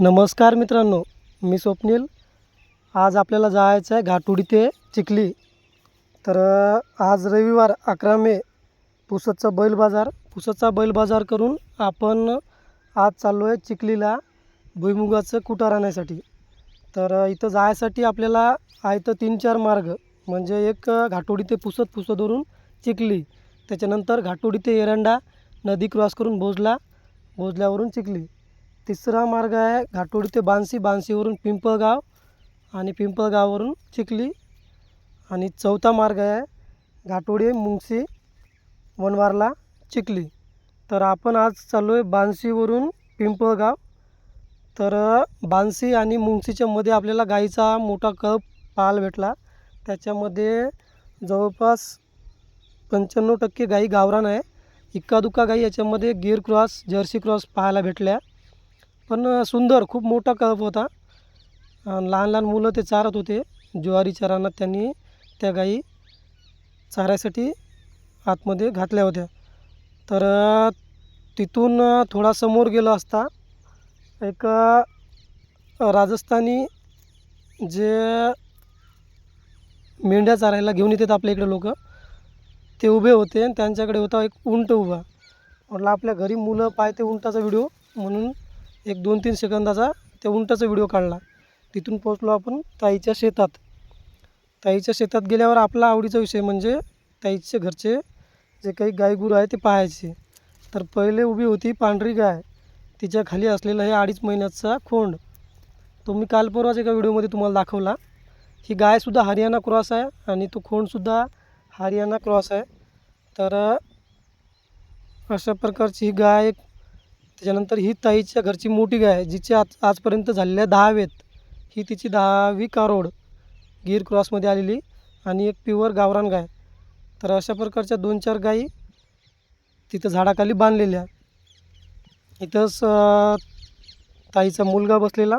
नमस्कार मित्रांनो मी स्वप्नील. आज आपल्याला जायचं आहे घाटुडी ते चिखली. तर आज रविवार अकरा मे पुसदचा बैल बाजार. पुसदचा बैल बाजार करून आपण आज चाललो आहे चिखलीला भुईमुगाचं कुटार आणण्यासाठी तर इथं जायसाठी आपल्याला आहे तर तीन चार मार्ग. म्हणजे एक घाटोडी ते पुसत पुसदवरून चिखली. त्याच्यानंतर घाटोडी ते एरंडा नदी क्रॉस करून भोजला. भोजल्यावरून चिखली. तिसरा मार्ग आहे घाटोडी ते बांसी बांसीवरून पिंपळगाव आणि पिंपळगाववरून चिखली. आणि चौथा मार्ग आहे घाटोडी मुंगसी वनवारला चिखली. तर आपण आज चाललो आहे बांसीवरून पिंपळगाव. तर बांसी आणि मुंगसीच्या मध्ये आपल्याला गाईचा मोठा कप पाहायला भेटला. त्याच्यामध्ये जवळपास पंच्याण्णव टक्के गाई गावरान आहे. इक्कादुक्का गाई याच्यामध्ये गिर क्रॉस जर्सी क्रॉस पाहायला भेटल्या. पण सुंदर खूप मोठा कळप होता. लहान लहान मुलं ते चारत होते. ज्वारीच्या रानात त्यांनी त्या गाई चारायसाठी आतमध्ये घातल्या होत्या. तर तिथून थोडा समोर गेलो असता एक राजस्थानी जे मेंढ्या चारायला घेऊन येतात आपल्या इकडे लोक ते उभे होते आणि त्यांच्याकडे होता एक उंट उभा. म्हटलं आपल्या घरी मुलं पाहते उंटाचा व्हिडिओ म्हणून एक दोन तीन सेकंदाचा त्या उंटाचा व्हिडिओ काढला. तिथून पोचलो आपण ताईच्या शेतात. ताईच्या शेतात गेल्यावर आपला आवडीचा विषय म्हणजे ताईचे घरचे जे काही गायगुरु आहे ते पाहायचे. तर पहिले उभी होती पांढरी गाय. तिच्या खाली असलेला हे अडीच महिन्याचा खोंड. तो मी काल परवाच एका व्हिडिओमध्ये तुम्हाला दाखवला. ही गायसुद्धा हरियाणा क्रॉस आहे आणि तो खोंडसुद्धा हरियाणा क्रॉस आहे. तर अशा प्रकारची ही गाय एक त्याच्यानंतर ही ताईच्या घरची मोठी गाय जिची आज आजपर्यंत झालेल्या दहावेत. ही तिची दहावी कारोड गीर क्रॉसमध्ये आलेली आणि एक प्युअर गावरान गाय. तर अशा प्रकारच्या दोन चार गायी तिथं झाडाखाली बांधलेल्या. इथंच ताईचा मुलगा बसलेला.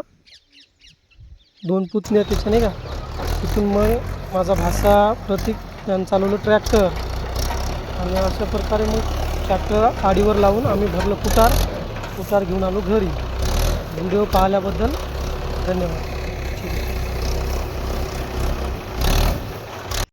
दोन पुतण्या त्याच्या नाही का? तिथून मग माझा भासा प्रतीक यांनी चालवलं ट्रॅक्टर आणि अशा प्रकारे मग ट्रॅक्टर आडीवर लावून आम्ही भरलं कुटार. उपचार घेऊन आलो घरी. व्हिडिओ पाहिल्याबद्दल धन्यवाद. ठीक आहे.